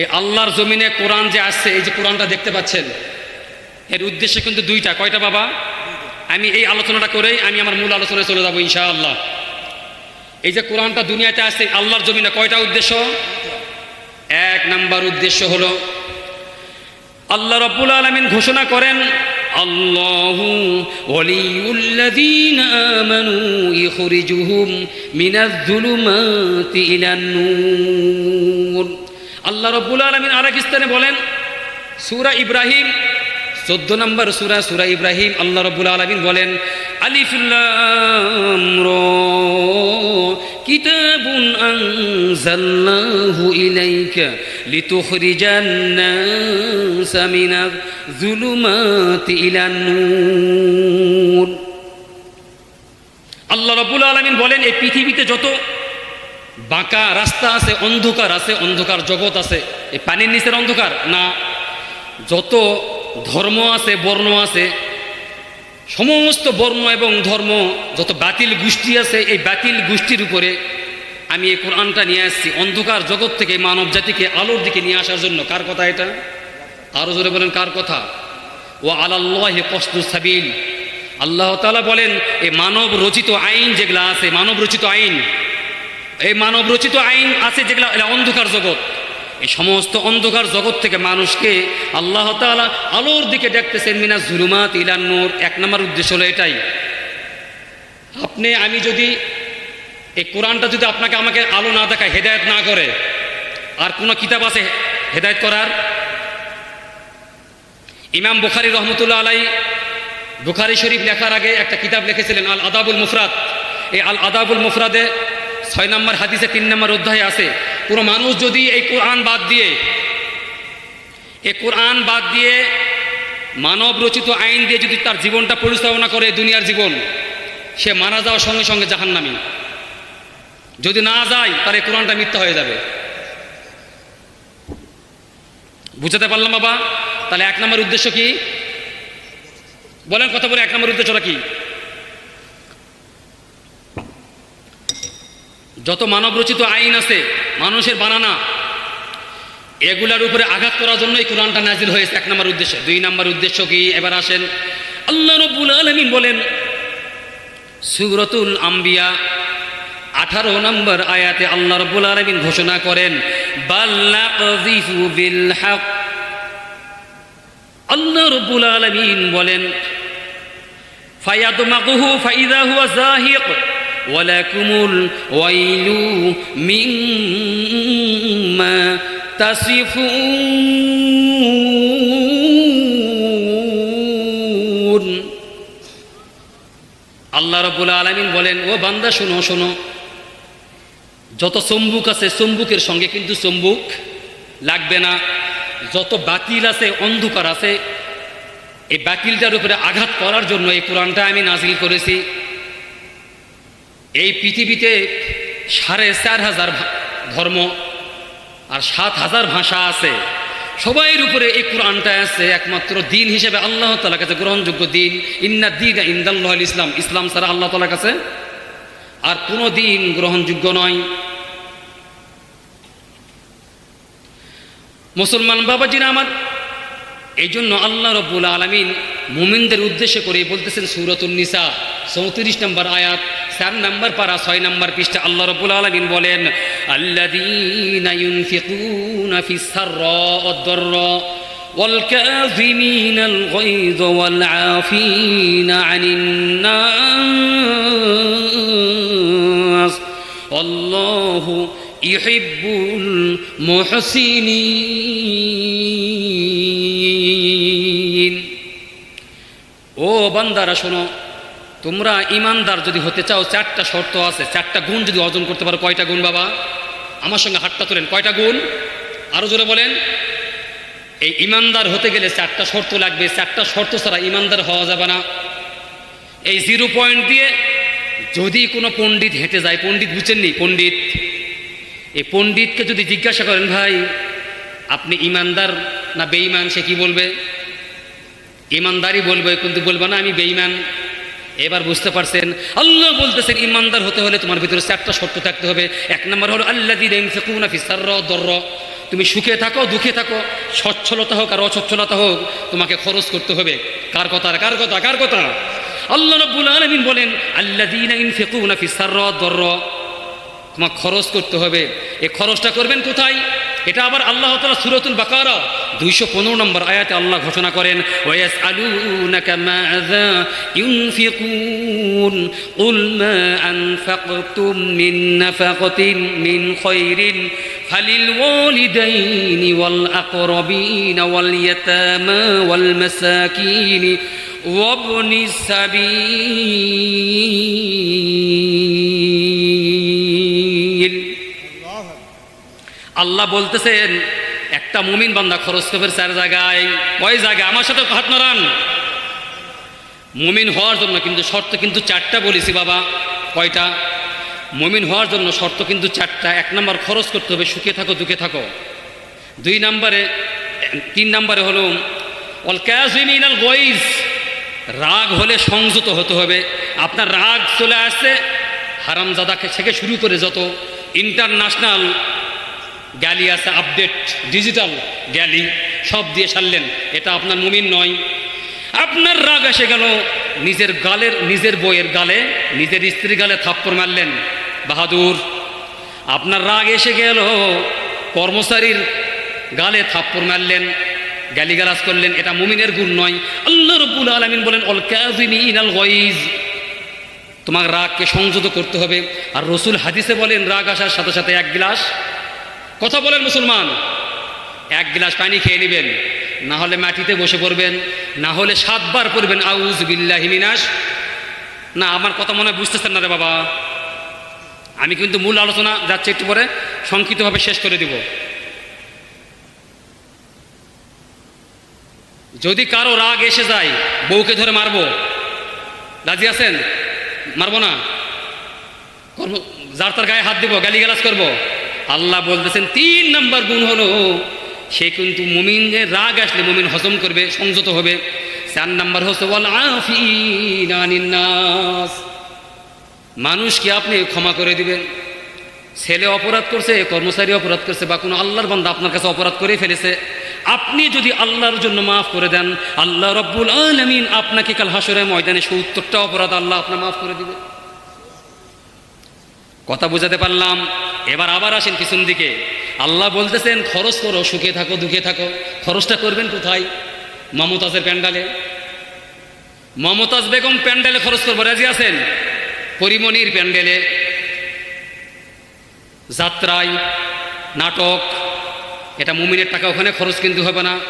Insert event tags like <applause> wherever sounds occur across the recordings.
এই আল্লাহর জমিনে কোরআন যে আসছে, এই যে কোরআনটা দেখতে পাচ্ছেন, এর উদ্দেশ্য কিন্তু দুইটা। কয়টা বাবা? আমি এই আলোচনাটা করেই আমি আমার মূল আলোচনায় চলে যাব ইনশাআল্লাহ। এই যে কোরআনটা দুনিয়াতে আসছে আল্লাহর জমিনে কয়টা উদ্দেশ্য? এক নাম্বার উদ্দেশ্য হলো, আল্লাহ রব্বুল আলমিন ঘোষণা করেন, আল্লাহু ইলান-নূর। আল্লাহ রব্বুল আলমিন আরেক স্থানে বলেন, সুরা ইব্রাহিম, চোদ্দ নম্বর সুরা সুরা ইব্রাহিম, আল্লাহ রব্বুল আলমিন বলেন আলিফ লাম র কিতাবুন আনজালনাহু ইলাইকা লিতুখরিজান নাস মিনাজ যুলুমাতি ইলান নূর। আল্লাহ রব্বুল আলমিন বলেন, এই পৃথিবীতে যত বাঁকা রাস্তা আছে, অন্ধকার আছে, অন্ধকার জগৎ আছে। এই পানির নিচের অন্ধকার? না। যত ধর্ম আছে, বর্ণ আছে, সমস্ত বর্ণ এবং ধর্ম, যত বাতিল গোষ্ঠী আছে, এই বাতিল গোষ্ঠীর উপরে আমি এই কোরআনটা নিয়ে আসছি। অন্ধকার জগৎ থেকে, মানব জাতিকে আলোর দিকে নিয়ে আসার জন্য। কার কথা এটা? আরও জোরে বলেন, কার কথা? ও আল্লাহ কষ্ট সাবিল। আল্লাহ তালা বলেন এই মানব রচিত আইন যেগুলা আছে, মানব রচিত আইন এই মানব রচিত আইন আছে যেগুলো অন্ধকার জগৎ। এই সমস্ত অন্ধকার জগৎ থেকে মানুষকে আল্লাহ তাআলা আলোর দিকে দেখতেছেন মিনা জুলুমাত ইলান নূর। এক নম্বর উদ্দেশ্য হলো এটাই। আপনি, আমি যদি এই কোরআনটা যদি আপনাকে আমাকে আলো না দেখায়, হেদায়েত না করে, আর কোনো কিতাব আছে হেদায়েত করার? ইমাম বুখারি রহমতুল্লাহ আলাই বুখারি শরীফ লেখার আগে একটা কিতাব লিখেছিলেন আল আদাবুল মুফরাদ। এই আল আদাবুল মুফরাদে ছয় নম্বর হাদিসে তিন নম্বর অধ্যায় আছে, কোনো মানুষ যদি এই কোরআন বাদ দিয়ে, এই কোরআন বাদ দিয়ে মানব রচিত আইন দিয়ে যদি তার জীবনটা পরিচালনা করে দুনিয়ার জীবন, সে মারা যাওয়ার সঙ্গে সঙ্গে জাহান্নামী। যদি না যায়, তার এই কোরআনটা মিথ্যা হয়ে যাবে। বুঝাতে পারলাম বাবা? তাহলে এক নম্বর উদ্দেশ্য কি? বলেন কথা বলে এক নম্বর উদ্দেশ্যটা কি? যত মানব রচিত আইন আছে, মানুষের বানানা, এগুলার উপরে আঘাত করার জন্য এই কোরআনটা নাজিল হয়েছে, এক নম্বর উদ্দেশ্য। দুই নম্বর উদ্দেশ্য কি? এবার আসেন। আল্লাহ রব্বুল আলমিন বলেন, সুরতুল আম্বিয়া, আঠারো নম্বর আয়াতে আল্লাহ রব্বুল আলমিন ঘোষণা করেন আল্লাহ রব্বুল আলমিন বলেন ফায়াদমাকুহু ফাইদা হুয়া আল্লাহ রব্বুল আলমিন বলেন, ও বান্দা, শোনো শোনো। যত চম্বুক আছে, চম্বুকের সঙ্গে কিন্তু চম্বুক লাগবে না। যত বাতিল আছে, অন্ধকার আছে, এই বাতিলটার উপরে আঘাত করার জন্য এই কোরআনটা আমি নাজিল করেছি। এই পৃথিবীতে সাড়ে চার হাজার ধর্ম আর সাত হাজার ভাষা আছে। সবাইয়ের উপরে এই কোরআনটা আছে একমাত্র দিন হিসেবে আল্লাহ তালার কাছে গ্রহণযোগ্য দিন। ইন্না দিন ইন্দাল্লাহ ইসলাম ইসলাম ছাড়া আল্লাহ তালার কাছে আর কোনো দিন গ্রহণযোগ্য নয়। মুসলমান বাবাজিরা আমার এই জন্য আল্লাহ রব্বুল আলমিন মুমিনদের উদ্দেশ্য করে বলতেছেন সুরতুল নিসা চৌত্রিশ নম্বর আয়াত চার নম্বর পারা ছয় নম্বর পৃষ্ঠা আল্লাহ রব্বুল আলমিন বলেন আল্লাযীনা ইউনফিকুনা ফিস সাররা ওয়াদ-দাররা والكاظمين الغيظ والعافين عن الناس والله يحب المحسنين বান্দারা, শোনো। তোমরা ইমানদার যদি হতে চাও, চারটা শর্ত আছে। চারটা গুণ যদি অর্জন করতে পারো, কয়টা গুণ বাবা? আমার সঙ্গে হাতটা তোলেন, কয়টা গুণ? আরও জোরে বলেন। এই ইমানদার হতে গেলে চারটা শর্ত লাগবে। চারটা শর্ত ছাড়া ইমানদার হওয়া যাবে না। এই জিরো পয়েন্ট দিয়ে যদি কোনো পণ্ডিত হেঁটে যায়, পণ্ডিত বুঝছেননি পণ্ডিত। এই পণ্ডিতকে যদি জিজ্ঞাসা করেন, ভাই, আপনি ইমানদার না বেঈমান? সে কি বলবে? ইমানদারই বলবে, কিন্তু বলবে না, আমি বেঈমান। এবার বুঝতে পারছেন, আল্লাহ বলতেছেন, ইমানদার হতে হলে তোমার ভিতরে চারটা শর্ত থাকতে হবে। এক নম্বর হলো আল্লাহ দিন দর্র। তুমি সুখে থাকো, দুঃখে থাকো, সচ্ছলতা হোক আর অসচ্ছলতা হোক, তোমাকে খরচ করতে হবে। কার কথা কার কথা কার কথা? আল্লাহ রব্বুল আলমিন বলেন আল্লাদিনা ইনফিকুনা ফিস সাররা দররা। তোমার খরচ করতে হবে। এ খরচটা করবেন কোথায়? এটা আবার আল্লাহ তালা সুরতুল বাকারা দুইশো পনেরো নম্বর আয়াতে আল্লাহ ঘোষণা করেন ওয়াস আলুনাকা মাযা ইউনফিকুন কুল মা আনফাকতুম মিন নাফাকাতিন মিন খায়রিন ফালিল ওয়ালিদাইনি ওয়াল আকরাবিন ওয়াল ইয়াতামা ওয়াল মাসাকিন وابن السبيل আল্লাহ বলতেছেন একটা মুমিন বান্দা খরচ করবে চার জায়গায়। কয় জায়গায়? আমার সাথে হাত নাড়ান। মুমিন হওয়ার জন্য কিন্তু শর্ত কিন্তু চারটা বলেছি বাবা। কয়টা? মুমিন হওয়ার জন্য শর্ত কিন্তু চারটা। এক নম্বর খরচ করতে হবে, সুখে থাকো, দুঃখে থাকো। দুই নম্বরে, তিন নম্বরে হলো অল ক্যাজিমিন আল গইজ। রাগ হলে সংযত হতে হবে। আপনার রাগ চলে আসছে হারামজাদাকে থেকে শুরু করে যত ইন্টারন্যাশনাল গ্যালি আছে আপডেট ডিজিটাল গ্যালি, সব দিয়ে সারলেন। এটা আপনার মুমিন নয়। আপনার রাগ এসে গেল, নিজের গালের, নিজের বইয়ের গালে, নিজের স্ত্রীর গালে থাপ্পড় মারলেন। বাহাদুর, আপনার রাগ এসে গেল, কর্মচারীর গালে থাপ্পড় মারলেন গালিগালাজ করলেন। এটা মুমিনের গুণ নয়। আল্লাহ রব্বুল আলমিন বলেন, অল ক্যাজিমিন আল গইজ তোমার রাগকে সংযত করতে হবে। আর রসুল হাদিসে বলেন, রাগ আসার সাথে সাথে এক গ্লাস কথা বলেন মুসলমান। এক গ্লাস পানি খেয়ে নেবেন, না হলে মাটিতে বসে পড়বেন, না হলে সাতবার পড়বেন আউজ বিল্লাহি মিনাস না, আমার কথা মনে বুঝতেছেন না রে বাবা। আমি কিন্তু মূল আলোচনা যাচ্ছে একটু পরে, সংক্ষিপ্তভাবে শেষ করে দিব। যদি কারও রাগ এসে যায়, বউকে ধরে মারবো। রাজি আছেন? মারবো না। যার তার গায়ে হাত দিব, গালিগালাজ করব। আল্লাহ বলতেছেন, তিন নাম্বার গুণ হলো, সে কিন্তু মুমিনের রাগ আসলে মুমিন হজম করবে, সংযত হবে। চার নাম্বার হচ্ছে মানুষকে আপনি ক্ষমা করে দিবেন? ছেলে অপরাধ করছে, কর্মচারী অপরাধ করছে, বা কোনো আল্লাহর বান্দা আপনার কাছে অপরাধ করে ফেলেছে, আপনি যদি আল্লাহর জন্য মাফ করে দেন, আল্লাহ রব্বুল আলমিন আপনাকে কাল হাসরের ময়দানে সে উত্তরটা অপরাধ আল্লাহ আপনার মাফ করে দিবে কথা বুঝাতে পারলাম। এবার আবার আসেন পিছন দিকে। আল্লাহ বলতেছেন, খরচ করো, সুখে থাকো, দুঃখে থাকো। খরচটা করবেন কোথায়? মমতাজের প্যান্ডালে। মমতাজ বেগম প্যান্ডেলে খরচ করব, রাজি আছেন? পরিমণির প্যান্ডেলে। যাত্রায়, নাটক, এটা মুমিনের টাকা, ওখানে খরচ কিন্তু হবে না।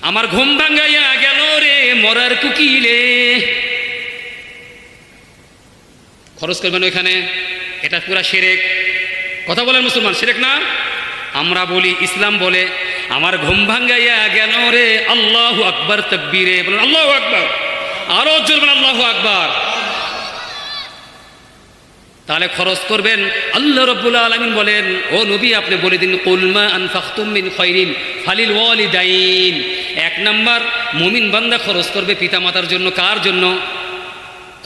আমার ঘুম ভাঙ্গাইয়া গেল রে মরার কুকিলে। খরচ করবেন ওইখানে? এটা পুরা সেরেক কথা বলেন মুসলমান সেরেক না? আমরা বলি ইসলাম বলে, আমার ঘুম ভাঙ্গাইয়া গেল রে, আল্লাহ আকবর তকবীরে। বলেন, আল্লাহ আকবর। আরও জোর আল্লাহ আকবর। তাহলে খরচ করবেন, আল্লাহ রব্বুল আলমিন বলেন, ও নবী, আপনি বলে দিন কুলমা আনফাখতুম মিন খৈরিন ফালিল ওয়ালিদাইন। এক নাম্বার, মুমিন বান্দা খরচ করবে পিতামাতার জন্য, কার জন্য?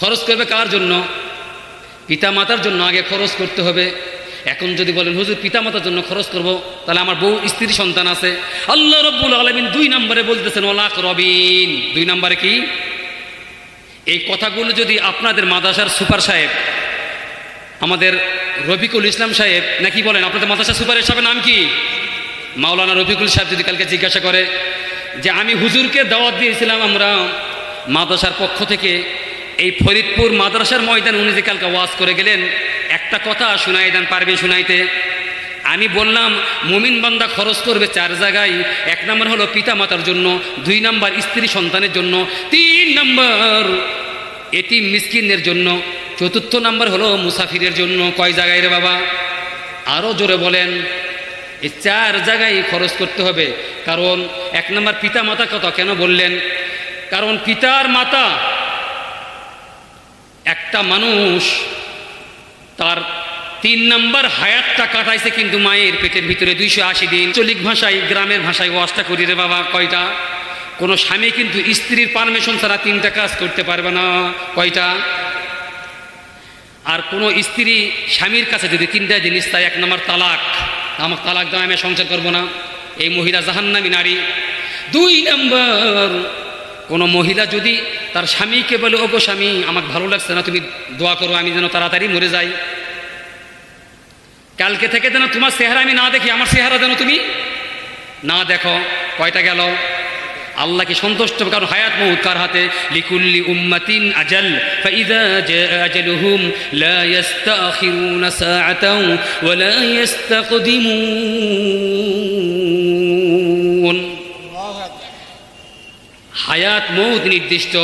খরচ করবে কার জন্য? পিতামাতার জন্য আগে খরচ করতে হবে। এখন যদি বলেন, হুজুর, পিতামাতার জন্য খরচ করব? তাহলে আমার বউ, স্ত্রী, সন্তান আছে। আল্লাহ রব্বুল আলমিন দুই নম্বরে বলতেছেন ওলাক রবিন। দুই নম্বরে কি? এই কথাগুলো যদি আপনাদের মাদাসার সুপার সাহেব, আমাদের রফিকুল ইসলাম সাহেব নাকি বলেন, আপনাদের মাদাসা সুপারের সাহেবের নাম কি? মাওলানা রফিকুল সাহেব যদি কালকে জিজ্ঞাসা করে যে, আমি হুজুরকে দাওয়াত দিয়েছিলাম আমরা মাদ্রাসার পক্ষ থেকে এই ফরিদপুর মাদ্রাসার ময়দান উনি যে কালকে ওয়াজ করে গেলেন, একটা কথা শুনাই দেন, পারবেন শুনাইতে? আমি বললাম, মুমিন বান্দা খরচ করবে চার জায়গায়, এক নম্বর হলো পিতা মাতার জন্য, দুই নম্বর স্ত্রী সন্তানের জন্য, তিন নম্বর এটি মিসকিনের জন্য, চতুর্থ নাম্বার হলো মুসাফিরের জন্য। কয় জায়গায় রে বাবা? আরও জোরে বলেন এই চার জায়গায় খরচ করতে হবে। কারণ এক নম্বর পিতা মাতা কথা কেন বললেন? কারণ পিতার মাতা একটা মানুষ তার তিন নাম্বার হায়াতটা কাটাইছে কিন্তু মায়ের পেটের ভিতরে দুইশো আশি দিন। চলিক ভাষায়, গ্রামের ভাষায় ওয়াজটা করি রে বাবা, কয়টা? কোনো স্বামী কিন্তু স্ত্রীর পারমিশন ছাড়া তিনটা কাজ করতে পারবে না, কয়টা? আর কোনো স্ত্রী স্বামীর কাছে যদি তিনটা জিনিস তাই এক নম্বর তালাক। আমার তালাক দাও আমি সংসার করব না। এই মহিলা জাহান্নামী নারী। দুই নম্বর কোনো মহিলা যদি তার স্বামীকে বলে, ওগো স্বামী, আমাকে ভালো লাগছে না, তুমি দোয়া করো, আমি যেন তাড়াতাড়ি মরে যাই। কালকে থেকে যেন তোমার চেহারা আমি না দেখি, আমার চেহারা যেন তুমি না দেখো। কয়টা গেল? আল্লাহকে সন্তুষ্ট? কারণ হায়াত মৌত কার হাতে? লিকুল্লি উম্মাতিন আজাল, ফাইদা আজালুহুম, লা ইস্তাখিরুনা সাআতাও, ওয়া লা ইস্তাকদিমুন। হায়াত মৌত নির্দিষ্ট।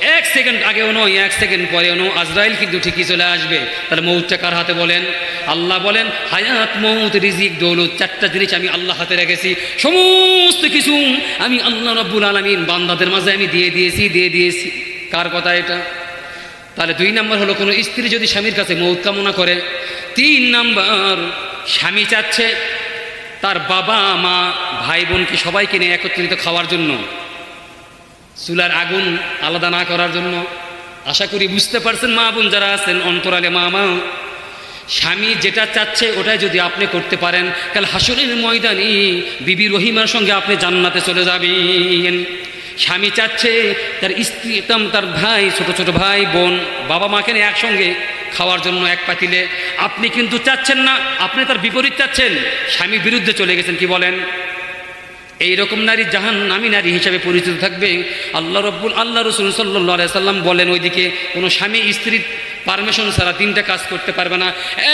এক সেকেন্ড আগেও নয়, এক সেকেন্ড পরেও নয়। আজরাইল কিন্তু ঠিকই চলে আসবে। তাহলে মৌতটা কার হাতে বলেন? আল্লাহ বলেন, হায়াত, মৌত, রিজিক, দৌলত চারটা জিনিস আমি আল্লাহ হাতে রেখেছি। সমস্ত কিছু আমি আল্লাহ রব্বুল আলমিন বান্দাদের মাঝে আমি দিয়ে দিয়েছি দিয়ে দিয়েছি। কার কথা এটা? তাহলে দুই নম্বর হলো, কোনো স্ত্রী যদি স্বামীর কাছে মৌত কামনা করে, তিন নাম্বার, স্বামী চাচ্ছে তার বাবা, মা, ভাই, বোনকে সবাইকে নিয়ে একত্রিত খাওয়ার জন্য। চুলার আগুন আলাদা না করার জন্য আশা করি বুঝতে পারছেন মা বোন যারা আছেন, অন্তরালে মা মা। স্বামী যেটা চাচ্ছে ওটাই যদি আপনি করতে পারেন। কাল হাসুরের ময়দানে বিবি রহিমার সঙ্গে আপনি জান্নাতে চলে যাবেন। স্বামী চাচ্ছে তার স্ত্রী, তার ভাই, ছোট ছোট ভাই, বোন, বাবা মাকে নিয়ে একসঙ্গে খাওয়ার জন্য এক পাতিলে। আপনি কিন্তু চাচ্ছেন না, আপনি তার বিপরীত চাচ্ছেন। স্বামী বিরুদ্ধে চলে গেছেন, কি বলেন? এই রকম নারী জাহান নামী নারী হিসাবে পরিচিত থাকবে। আল্লাহ রব্বুল, আল্লাহ রসুল সাল্লাম বলেন, ওইদিকে কোনো স্বামী স্ত্রীর পারমিশন ছাড়া তিনটা কাজ করতে পারবে না।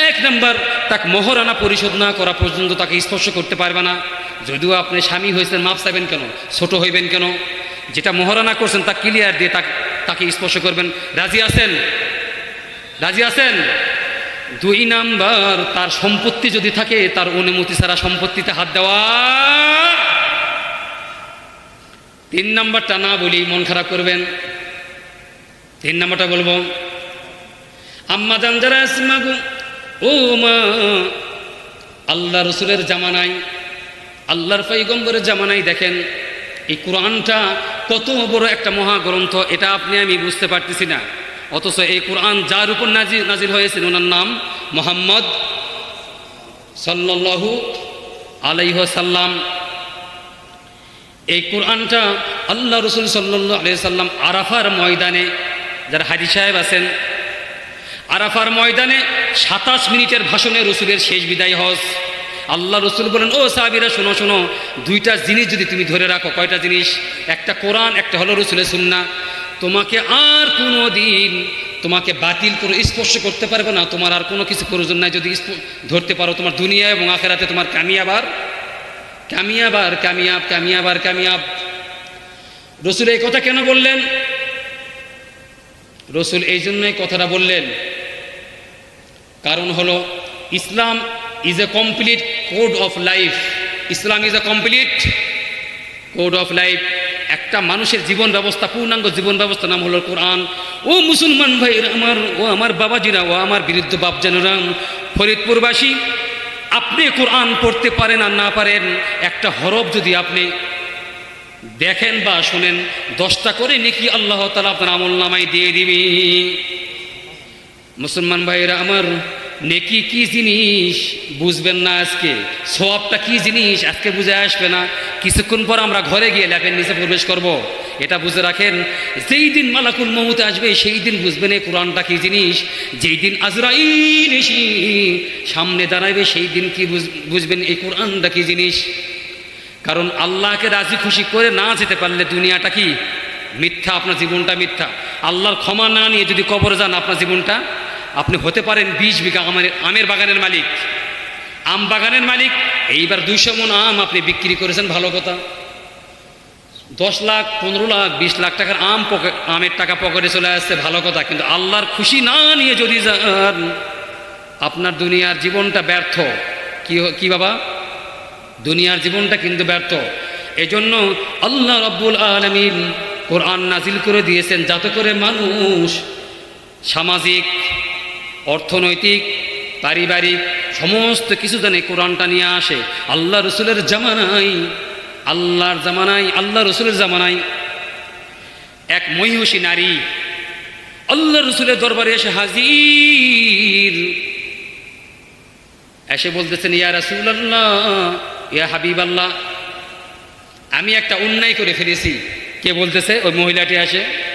এক নম্বর, তাকে মহরানা পরিশোধ না করা পর্যন্ত তাকে স্পর্শ করতে পারবে না। যদিও আপনি স্বামী হয়েছেন, মাপ চাইবেন কেন? ছোট হইবেন কেন? যেটা মহরানা করছেন, তা ক্লিয়ার দিয়ে তাকে তাকে স্পর্শ করবেন। রাজি আছেন? রাজি আছেন? দুই নাম্বার, তার সম্পত্তি যদি থাকে, তার অনুমতি ছাড়া সম্পত্তিতে হাত দেওয়া তিন নাম্বারটা না বলি মন খারাপ করবেন। তিন নাম্বারটা বলব ও মা আল্লাহ রসুলের জামানায়, আল্লাহর পৈগম্বরের জামানায় দেখেন, এই কোরআনটা কত বড় একটা মহাগ্রন্থ, এটা আপনি আমি বুঝতে পারতেছি না। অথচ এই কোরআন যার উপর নাজির নাজির হয়েছেন, ওনার নাম মোহাম্মদ সাল্লাল্লাহু আলাইহ সাল্লাম এই কোরআনটা আল্লাহ রসুল সাল্লাহ আলি সাল্লাম আরাফার ময়দানে, যারা হাজি সাহেব আছেন, আরাফার ময়দানে সাতাশ মিনিটের ভাষণে রসুলের শেষ বিদায় হজ। আল্লাহ রসুল বলেন, ও সাহাবিরা, শোনো শোনো, দুইটা জিনিস যদি তুমি ধরে রাখো, কয়টা জিনিস? একটা কোরআন, একটা হলো রসুলের সুন্না। তোমাকে আর কোনো দিন তোমাকে বাতিল করে স্পর্শ করতে পারবে না। তোমার আর কোনো কিছু প্রয়োজন নাই। যদি ধরতে পারো তোমার দুনিয়া এবং আখেরাতে তোমার কামিয়াবার কামিয়াব আর কামিয়াব কামিয়াব আর কামিয়াব। রসুল এই কথা কেন বললেন? রসুল এই জন্যই কথাটা বললেন। কারণ হলো, Islam is a complete code of life Islam is a complete code of life একটা মানুষের জীবন ব্যবস্থা, পূর্ণাঙ্গ জীবন ব্যবস্থা নাম হলো কোরআন। ও মুসলমান ভাই আমার, ও আমার বাবাজিরা, ও আমার বিরুদ্ধ বাপজানুরা, ফরিদপুরবাসী আপনি কোরআন পড়তে পারেন আর না পারেন, একটা হরফ যদি আপনি দেখেন বা শোনেন, দশটা করে নাকি আল্লাহ তালা আপনার আমল নামাই দিয়ে দিবি। মুসলমান ভাইরা আমার নেকি কি জিনিস বুঝবেন না আজকে? সোয়াবটা কি জিনিস আজকে বুঝে আসবে না। কিছুক্ষণ পর আমরা ঘরে গিয়ে ল্যাপের নিচে প্রবেশ করব। এটা বুঝে রাখেন, যেই দিন মালাকুল মহুত আসবে, সেই দিন বুঝবেন এই কোরআনটা কি জিনিস। যেই দিন আজরাইল এসে সামনে দাঁড়াবে সেই দিন কি বুঝ- বুঝবেন এই কোরআনটা কি জিনিস। কারণ আল্লাহকে রাজি খুশি করে না যেতে পারলে দুনিয়াটা কি? মিথ্যা, আপনার জীবনটা মিথ্যা। আল্লাহর ক্ষমা না নিয়ে যদি কবর যান, আপনার জীবনটা আপনি হতে পারেন বিশ বিঘা আমের আমের বাগানের মালিক। আম বাগানের মালিক, এইবার দুইশো মন আম আপনি বিক্রি করেছেন, ভালো কথা। দশ লাখ, পনেরো লাখ, বিশ লাখ টাকার আম আমের টাকা পকেটে চলে আসছে, ভালো কথা। কিন্তু আল্লাহর খুশি না নিয়ে যদি যান, আপনার দুনিয়ার জীবনটা ব্যর্থ। কি কি বাবা? দুনিয়ার জীবনটা কিন্তু ব্যর্থ। এজন্য আল্লাহ রব্বুল আলমিন কোরআন নাজিল করে দিয়েছেন, যাতে করে মানুষ সামাজিক অর্থনৈতিক, পারিবারিক, সমস্ত কিছু জানে কোরআনটা নিয়ে আসে। আল্লাহ রসুলের জামানাই আল্লাহর জামানাই আল্লাহ রসুলের জামানাই এক মহিষী নারী আল্লাহ রসুলের দরবারে এসে হাজির। এসে বলতেছেন, ইয়া রাসূলুল্লাহ, ইয়া হাবিব আল্লাহ আমি একটা অন্যায় করে ফেলেছি। কে বলতেছে? ওই মহিলাটি আসে।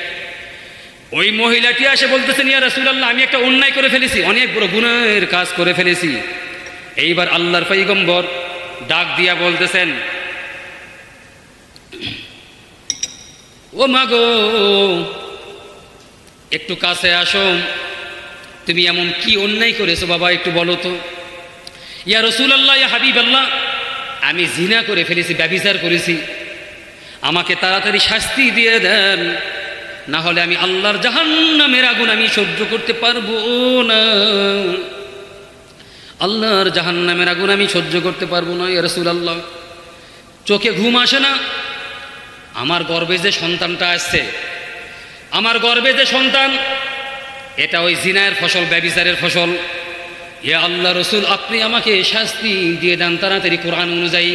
ওই মহিলাটি আসে বলতেছেন ইয়া রাসূলুল্লাহ, আমি একটা অন্যায় করে ফেলেছি, অনেক বড় গুণের কাজ করে ফেলেছি। এইবার আল্লাহর পৈগম্বর ডাক দিয়া বলতেছেন, ও মাগো একটু কাছে আসো। তুমি এমন কি অন্যায় করেছ বাবা, একটু বলো তো। ইয়া রসুলাল্লাহ, ইয়া হাবিব আল্লাহ আমি জিনা করে ফেলেছি ব্যবিচার করেছি। আমাকে তাড়াতাড়ি শাস্তি দিয়ে দেন। না হলে আমি আল্লাহর জাহান্নামের আগুন আমি সহ্য করতে পারব না। আল্লাহর জাহান্নামের আগুন আমি সহ্য করতে পারব না, ইয়া রসুল আল্লাহ চোখে ঘুম আসে না। আমার গর্বে যে সন্তানটা আসছে আমার গর্বে যে সন্তান, এটা ওই জিনায়ের ফসল, ব্যবিচারের ফসল। এ আল্লাহ রসুল, আপনি আমাকে শাস্তি দিয়ে দেন তাড়াতাড়ি কোরআন অনুযায়ী।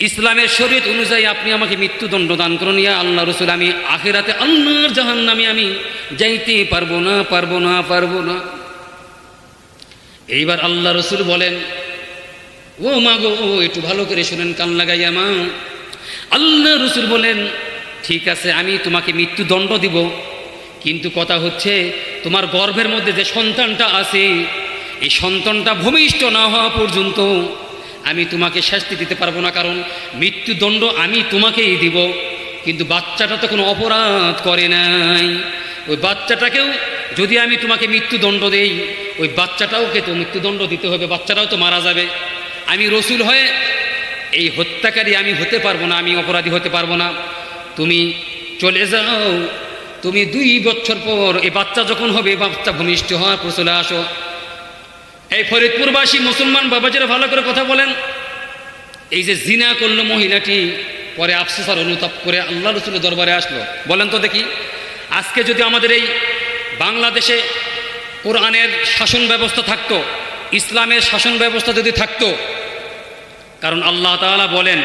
ইসলামের শরীয়ত অনুযায়ী আপনি আমাকে মৃত্যুদণ্ড দান করুন। ইয়া আল্লাহ রসুল, আমি আখেরাতে আল্লাহর জাহান নামে আমি যাইতে পারব না পারব না পারব না। এইবার আল্লাহ রসুল বলেন, ও মা গো একটু ভালো করে শুনেন, কান লাগাইয়া মা। আল্লাহ রসুল বলেন, ঠিক আছে, আমি তোমাকে মৃত্যুদণ্ড দিব। কিন্তু কথা হচ্ছে, তোমার গর্ভের মধ্যে যে সন্তানটা আছে, এই সন্তানটা ভূমিষ্ঠ না হওয়া পর্যন্ত আমি তোমাকে শাস্তি দিতে পারব না, কারণ মৃত্যুদণ্ড আমি তোমাকেই দিব। কিন্তু বাচ্চাটা তো কোনো অপরাধ করে নাই। ওই বাচ্চাটাকেও যদি আমি তোমাকে মৃত্যুদণ্ড দেই, ওই বাচ্চাটাওকে তো মৃত্যুদণ্ড দিতে হবে, বাচ্চাটাও তো মারা যাবে। আমি রসুল হয়ে এই হত্যাকারী আমি হতে পারব না, আমি অপরাধী হতে পারব না। তুমি চলে যাও। তুমি দুই বছর পর এই বাচ্চা যখন হবে বাচ্চা ভূমিষ্ঠ হওয়ার চলে আসো। এই ফরিদপুরবাসী মুসলমান বাবাজিরা ভালো করে কথা বলেন। এই যে জিনা করল মহিলাটি, পরে আফসোস আর অনুতাপ করে আল্লাহ রসুলের দরবারে আসলো। বলেন তো দেখি, আজকে যদি আমাদের এই বাংলাদেশে কোরআনের শাসন ব্যবস্থা থাকতো, ইসলামের শাসন ব্যবস্থা যদি থাকতো, কারণ আল্লাহ তাআলা বলেন,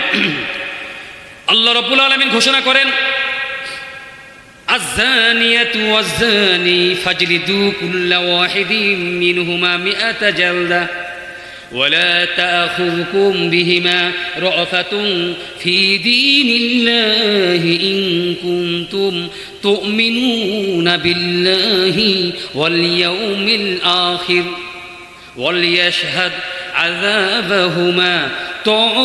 <clears throat> আল্লাহ রব্বুল আলমিন ঘোষণা করেন الزانية والزاني فاجلدوا كل واحد منهما مئة جلدة. ولا تأخذكم بهما رأفة في دين الله إن كنتم تؤمنون بالله واليوم الآخر. وليشهد عذابهما طائفة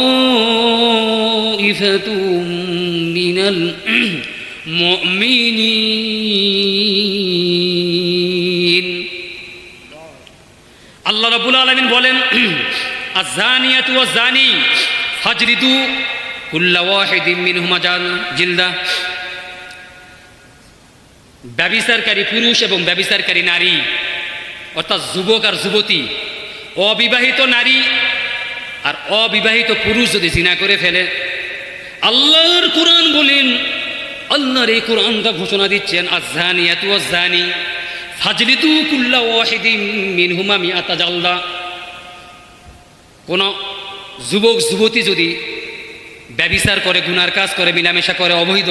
من <clears throat> মুমিনিন। আল্লাহ রাবুল আলমিন বলেন আজানিয়াতু আজানি ফাজরিদু কুল্লা ওয়াহিদিন মিন হুমাজান জিলদা। ব্যবিচারকারী পুরুষ এবং ব্যবিচারকারী নারী, অর্থাৎ যুবক আর যুবতী, অবিবাহিত নারী আর অবিবাহিত পুরুষ যদি চিনা করে ফেলে, আল্লাহর কোরআন বলেন আল্লাহর এই কোরআনটা ঘোষণা দিচ্ছেন আজানি এত আজানি ফাজলিতু কুল্লা ওয়াহিদিন মিনহুমা মিয়াতা জাল্লা কোন যুবক, যুবতী যদি ব্যবিচার করে, গুনার কাজ করে, মিলামেশা করে, অবৈধ,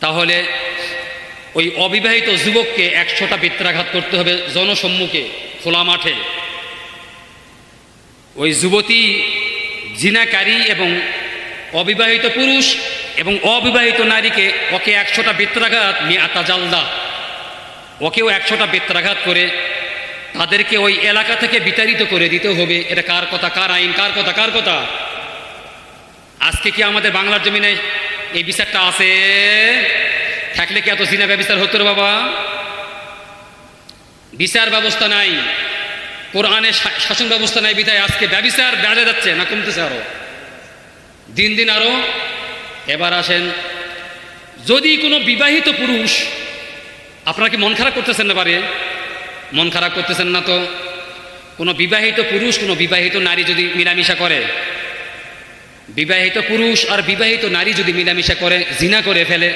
তাহলে ওই অবিবাহিত যুবককে একশোটা পিত্রাঘাত করতে হবে জনসম্মুখে, খোলা মাঠে। ওই যুবতী জিনাকারী এবং অবিবাহিত পুরুষ এবং অবিবাহিত নারীকে ওকে একশোটা বেত্রাঘাত আতা জালদা ওকেও একশোটা বেত্রাঘাত করে তাদেরকে ওই এলাকা থেকে বিতাড়িত করে দিতে হবে। এটা কার কথা? কার আইন? কার কথা? কার কথা? আজকে কি আমাদের বাংলার জমিনে এই বিচারটা আছে? থাকলে কি এত জিনা ব্যবস্থার হতো বাবা? বিচার ব্যবস্থা নাই। কোরআনের শা- শাসন ব্যবস্থা নাই বিধায় আজকে ব্যবসার বেড়ে যাচ্ছে না কমতেছে আরও। দিন দিন আরও এবার আসেন, যদি কোনো বিবাহিত পুরুষ আপনারা কি মন খারাপ করতেছেন না পারে মন খারাপ করতেছেন না তো? কোনো বিবাহিত পুরুষ, কোনো বিবাহিত নারী যদি মিলামিশা করে? বিবাহিত পুরুষ আর বিবাহিত নারী যদি মিলামিশা করে, জিনা করে ফেলে?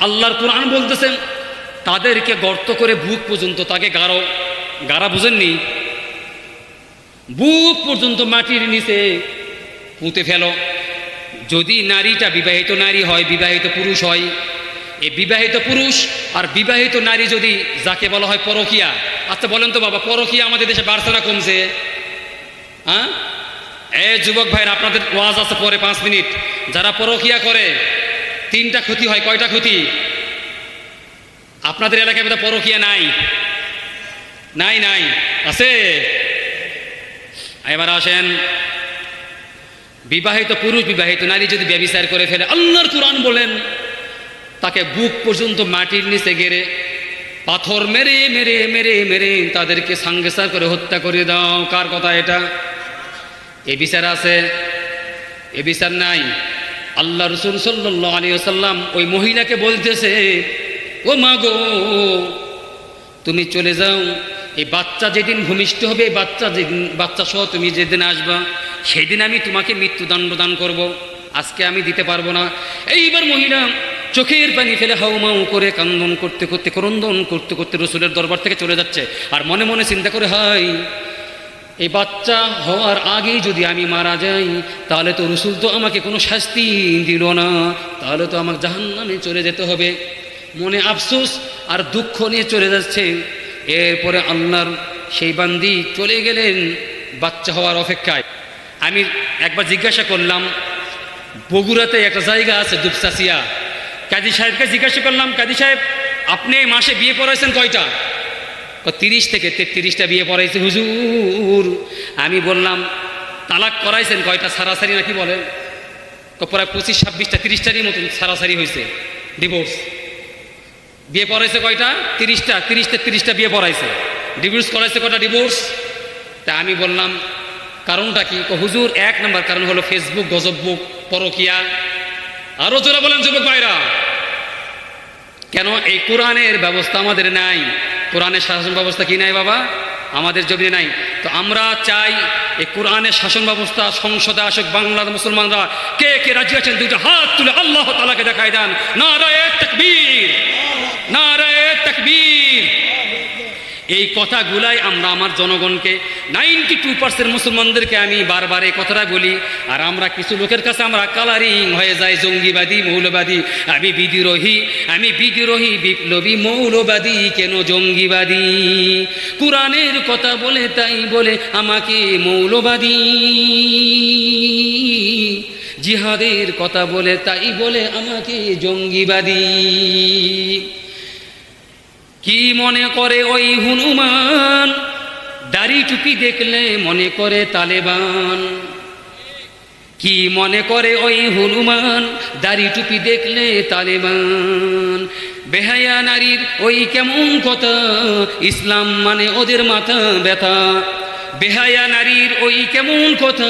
আল্লাহর কোরআন বলতেছেন তাদেরকে গর্ত করে বুক পর্যন্ত, তাকে গাঢ় গাড়া বুঝেননি? বুক পর্যন্ত মাটির নিচে পুঁতে ফেলো। যদি নারীটা বিবাহিত নারী হয়, বিবাহিত পুরুষ হয়, এই বিবাহিত পুরুষ আর বিবাহিত নারী যদি যাকে বলা হয় পরকিয়া আচ্ছা বলেন তো বাবা, পরকিয়া আমাদের দেশে বাড়ছে না কমছে? হ্যাঁ? এ যুবক ভাইরা আপনাদের ওয়াজ আছে পরে পাঁচ মিনিট। যারা পরকিয়া করে, তিনটা ক্ষতি হয়, কয়টা ক্ষতি? আপনাদের এলাকায় বোধহয় পরকিয়া নাই। নাই নাই। আছে? এবার আসেন। বিবাহিত পুরুষ, বিবাহিত নারী যদি ব্যবিচার করে ফেলে, আল্লাহর কোরআন বলেন, তাকে বুক পর্যন্ত মাটির নিচে গেড়ে, পাথর মেরে মেরে মেরে মেরে তাদেরকে সাঙ্গেসার করে হত্যা করে দাও। কার কথা এটা? এ বিচার আছে? এ বিচার নাই। আল্লাহ রসুল সাল্লাহ আলী সাল্লাম ওই মহিলাকে বলতেছে, ও মা গো, তুমি চলে যাও এই বাচ্চা যেদিন ভূমিষ্ঠ হবে, এই বাচ্চা যেদিন বাচ্চা সহ তুমি যেদিন আসবা, সেদিন আমি তোমাকে মৃত্যুদণ্ড দান করব। আজকে আমি দিতে পারব না। এইবার মহিলা চোখের পানি ফেলে হাউমাউ করে কান্দন করতে করতে, করন্দন করতে করতে রসুলের দরবার থেকে চলে যাচ্ছে আর মনে মনে চিন্তা করে, হাই, এই বাচ্চা হওয়ার আগেই যদি আমি মারা যাই, তাহলে তো রসুল তো আমাকে কোনো শাস্তি দিল না। তাহলে তো আমাকে জাহান্নামে চলে যেতে হবে। মনে আফসোস আর দুঃখ নিয়ে চলে যাচ্ছে। এরপরে আল্লাহর সেই বান্দি চলে গেলেন বাচ্চা হওয়ার অপেক্ষায়। আমি একবার জিজ্ঞাসা করলাম, বগুড়াতে একটা জায়গা আছে দুপসাসিয়া। কাজী সাহেবকে জিজ্ঞাসা করলাম, কাজী সাহেব, আপনি মাসে বিয়ে পড়াইছেন কয়টা? তিরিশ থেকে তেত্রিশটা বিয়ে পড়াইছে, হুজুর। আমি বললাম, তালাক করাইছেন কয়টা, সারাসারি নাকি বলেন? প্রায় পঁচিশ, ছাব্বিশটা, তিরিশটারই মতন সারাসারি হয়েছে ডিভোর্স বিয়ে পড়াইছে কয়টা? তিরিশটা। তিরিশটা তিরিশটা বিয়ে পড়াইছে। ডিভোর্স করাইছে কয়টা ডিভোর্স তা আমি বললাম, কারণটা কি? হুজুর, এক নম্বর কারণ হলো ফেসবুক গজববুক পরকিয়া। আরও জোরে বলেন যুবক ভাইরা। কেন? এই কোরআনের ব্যবস্থা আমাদের নাই। কোরআনের শাসন ব্যবস্থা কি নাই বাবা? আমাদের জমিনে নাই। তো আমরা চাই এই কোরআনের শাসন ব্যবস্থা, সংসদে আসুক বাংলার মুসলমানরা। কে কে রাজি আছেন? দুইটা হাত তুলে আল্লাহ তালাকে দেখাই দেন। না রায় তকবীর। না রায় তকবীর। এই কথাগুলাই আমরা আমার জনগণকে, নাইনটি টু পার্সেন্ট মুসলমানদেরকে আমি বারবার এই কথাটা বলি, আর আমরা কিছু লোকের কাছে আমরা কালারিং হয়ে যাই, জঙ্গিবাদী, মৌলবাদী, আমি বিদ্রোহী আমি বিদ্রোহী, বিপ্লবী, মৌলবাদী, কেন জঙ্গিবাদী? কোরআনের কথা বলে, তাই বলে আমাকে মৌলবাদী। জিহাদের কথা বলে, তাই বলে আমাকে জঙ্গিবাদী। কি মনে করে ওই হনুমান? দাড়ি টুপি দেখলে মনে করে তালেবান। কি মনে করে ওই হনুমান? দাড়ি টুপি দেখলে তালেবান। বেহায়া নারীর ওই কেমন কথা? ইসলাম মানে ওদের মাথা ব্যথা। বেহায়া নারীর ওই কেমন কথা?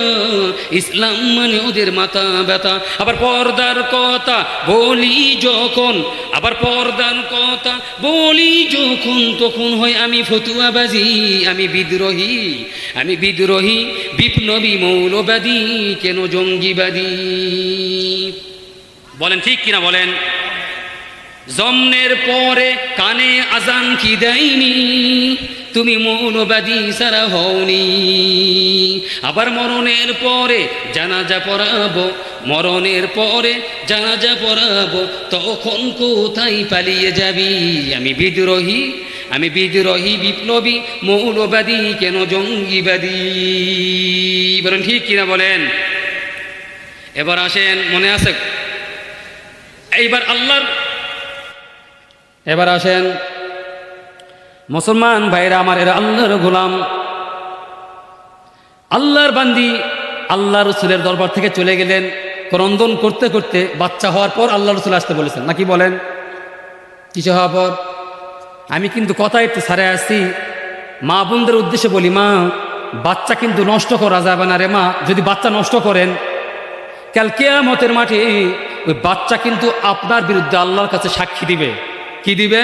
ইসলাম মানে ওদের মাথা ব্যথা। আবার পর্দার কথা, বলি যখন, আবার পর্দার কথা, বলি যখন, তখন হয় আমি ফতুয়াবাজি, আমি বিদ্রোহী আমি বিদ্রোহী, বিপ্লবী, মৌলবাদী, কেন জঙ্গিবাদী? বলেন ঠিক কিনা বলেন? জন্মের পরে কানে আজান কি দেয়নি? তুমি মৌলবাদী সারা হওনি। আবার মরণের পরে জানাজা পড়াবো, মরণের পরে জানাজা পড়াবো, তখন কোথায় পালিয়ে যাবি? আমি বিদ্রোহী আমি বিদ্রোহী বিপ্লবী মৌলবাদী কেন জঙ্গিবাদী? বলেন, ঠিক কিনা বলেন? এবার আসেন, মনে আছে? এইবার আল্লাহর এবার আসেন মুসলমান ভাইরা আমার এরা আল্লাহর গোলাম। আল্লাহর বান্দি, আল্লাহ রসুলের দরবার থেকে চলে গেলেন। ক্রন্দন করতে করতে বাচ্চা হওয়ার পর আল্লাহ রসুল আসতে বলেছেন। নাকি বলেন? কিছু হওয়ার পর? আমি কিন্তু কথা একটু সারে আসছি। মা বোনদের উদ্দেশ্যে বলি, মা, বাচ্চা কিন্তু নষ্ট করা যাবে না রে মা। যদি বাচ্চা নষ্ট করেন, কাল কেয়ামতের মাঠে ওই বাচ্চা কিন্তু আপনার বিরুদ্ধে আল্লাহর কাছে সাক্ষী দিবে। কি দিবে?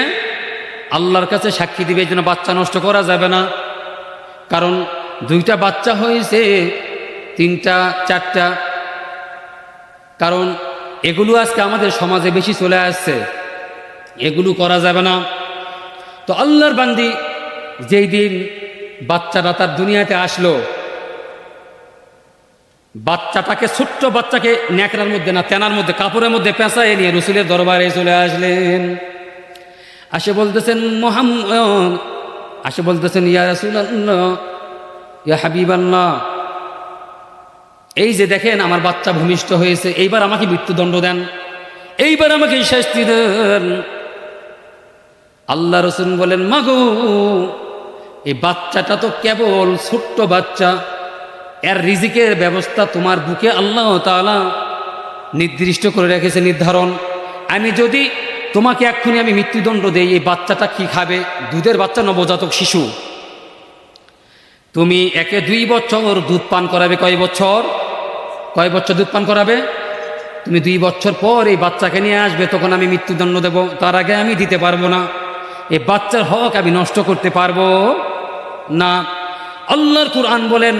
আল্লাহর কাছে সাক্ষী দিবে জন্য বাচ্চা নষ্ট করা যাবে না। কারণ দুইটা বাচ্চা হয়েছে, তিনটা, চারটা। কারণ এগুলো আজকে আমাদের সমাজে বেশি চলে আসছে। এগুলো করা যাবে না। তো আল্লাহর বান্দি যেই দিন বাচ্চাটা তার দুনিয়াতে আসলো, বাচ্চাটাকে, ছোট্ট বাচ্চাকে ন্যাকড়ার মধ্যে না, তেনার মধ্যে, কাপড়ের মধ্যে পেঁচায় নিয়ে রসুলের দরবারে চলে আসলেন। আসে বলতেছেন, মোহাম্মদ। আসে বলতেছেন, ইয়া রাসুল ইয়া হাবিব আল্লাহ এই যে দেখেন, আমার বাচ্চা ভূমিষ্ঠ হয়েছে, এইবার আমাকে মৃত্যুদণ্ড দেন, এইবার আমাকে শাস্তি দেন। আল্লাহ রসুন বলেন, মাগো, এই বাচ্চাটা তো কেবল ছোট্ট বাচ্চা। এর রিজিকের ব্যবস্থা তোমার বুকে আল্লাহ তাআলা নির্দিষ্ট করে রেখেছে, নির্ধারণ। আমি যদি তোমাকে এক্ষুনি আমি মৃত্যুদণ্ড দেই, এই বাচ্চাটা কি খাবে? দুধের বাচ্চা, নবজাতক শিশু। তুমি একে দুই বছর দুধ পান করাবে, কয় বছর? কয় বছর দুধ পান করাবে? তুমি দুই বছর পর এই বাচ্চাকে নিয়ে আসবে, তখন আমি মৃত্যুদণ্ড দেব। তার আগে আমি দিতে পারব না। এই বাচ্চার হক আমি নষ্ট করতে পারব না। আল্লাহর কুরআন বলেন